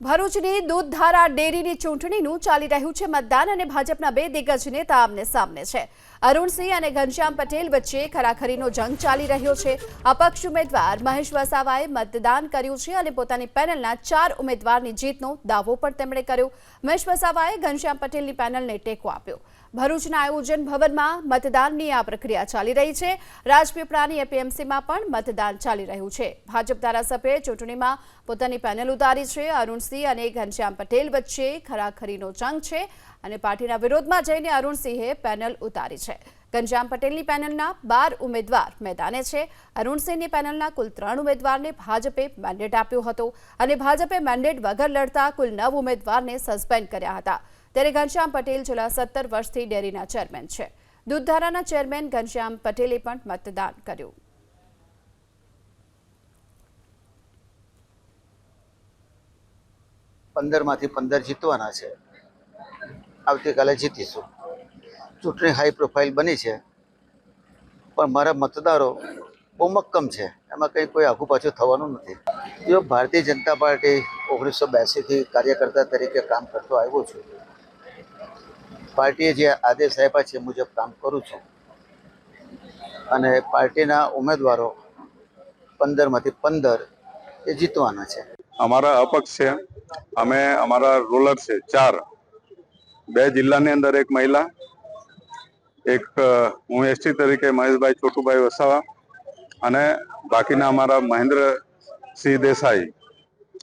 ભરૂચની દૂધધારા ડેરીની ચૂંટણીનું ચાલી રહ્યું છે મતદાન અને ભાજપના બે દિગ્ગજ નેતા આમને સામને છે. અરુણસિંહ અને ઘનશ્યામ પટેલ વચ્ચે ખરાખરીનો જંગ ચાલી રહ્યો છે. અપક્ષ ઉમેદવાર મહેશ વસાવાએ મતદાન કર્યું છે અને પોતાની પેનલના ચાર ઉમેદવારની જીતનો દાવો પણ તેમણે કર્યો. મહેશ વસાવાએ ઘનશ્યામ પટેલની પેનલને ટેકો આપ્યો. ભરૂચના આયોજન ભવનમાં મતદાનની આ પ્રક્રિયા ચાલી રહી છે. રાજપીપળાની એપીએમસીમાં પણ મતદાન ચાલી રહ્યું છે. ભાજપ ધારાસભ્યએ ચૂંટણીમાં પોતાની પેનલ ઉતારી છે. અરુણસિંહ અને ઘનશ્યામ પટેલ વચ્ચે ખરાખરીનો જંગ છે અને પાર્ટીના વિરોધમાં જઈને અરુણસિંહે પેનલ ઉતારી છે. ઘનશ્યામ પટેલની પેનલના બાર ઉમેદવાર મેદાને છે. અરુણસિંહની પેનલના કુલ ત્રણ ઉમેદવારને ભાજપે મેન્ડેટ આપ્યો હતો અને ભાજપે મેન્ડેટ વગર લડતા કુલ નવ ઉમેદવારને સસ્પેન્ડ કર્યા હતા. ત્યારે ઘનશ્યામ પટેલ છેલ્લા સત્તર વર્ષથી ડેરીના ચેરમેન છે. દૂધધારાના ચેરમેન ઘનશ્યામ પટેલે પણ મતદાન કર્યું. પંદરમાંથી પંદર જીતવાના છે. આવતીકાલે જીતીશું. ચૂંટણી હાઈ પ્રોફાઇલ બની છે. પણ મારા મતદારો બહુ મક્કમ છે. એમાં કંઈ કોઈ આઘું પાછું થવાનું નથી. જો ભારતીય જનતા પાર્ટી ઓગણીસો બ્યાસીથી કાર્યકર્તા તરીકે કામ કરતો આવ્યો છું. પાર્ટીએ જે આદેશ આપ્યા છે મુજબ કામ કરું છું. અને પાર્ટીના ઉમેદવારો પંદરમાંથી પંદર એ જીતવાના છે. અમારા અપક્ષ છે. અમે અમારા રોલર છે, ચાર. બે જિલ્લાની અંદર એક મહિલા, એક હું એસટી તરીકે મહેશભાઈ છોટુભાઈ વસાવા અને બાકીના અમારા મહેન્દ્રસિંહ દેસાઈ.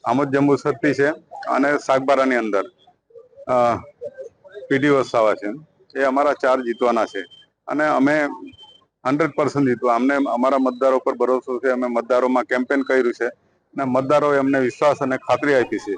આમોદ જંબુસરથી છે અને સાગબારાની અંદર પીડી વસાવા છે. એ અમારા ચાર જીતવાના છે. અને અમે હંડ્રેડ પર્સન્ટ જીતવા. અમને અમારા મતદારો પર ભરોસો છે. અમે મતદારોમાં કેમ્પેન કર્યું છે. અને મતદારોએ અમને વિશ્વાસ અને ખાતરી આપી છે.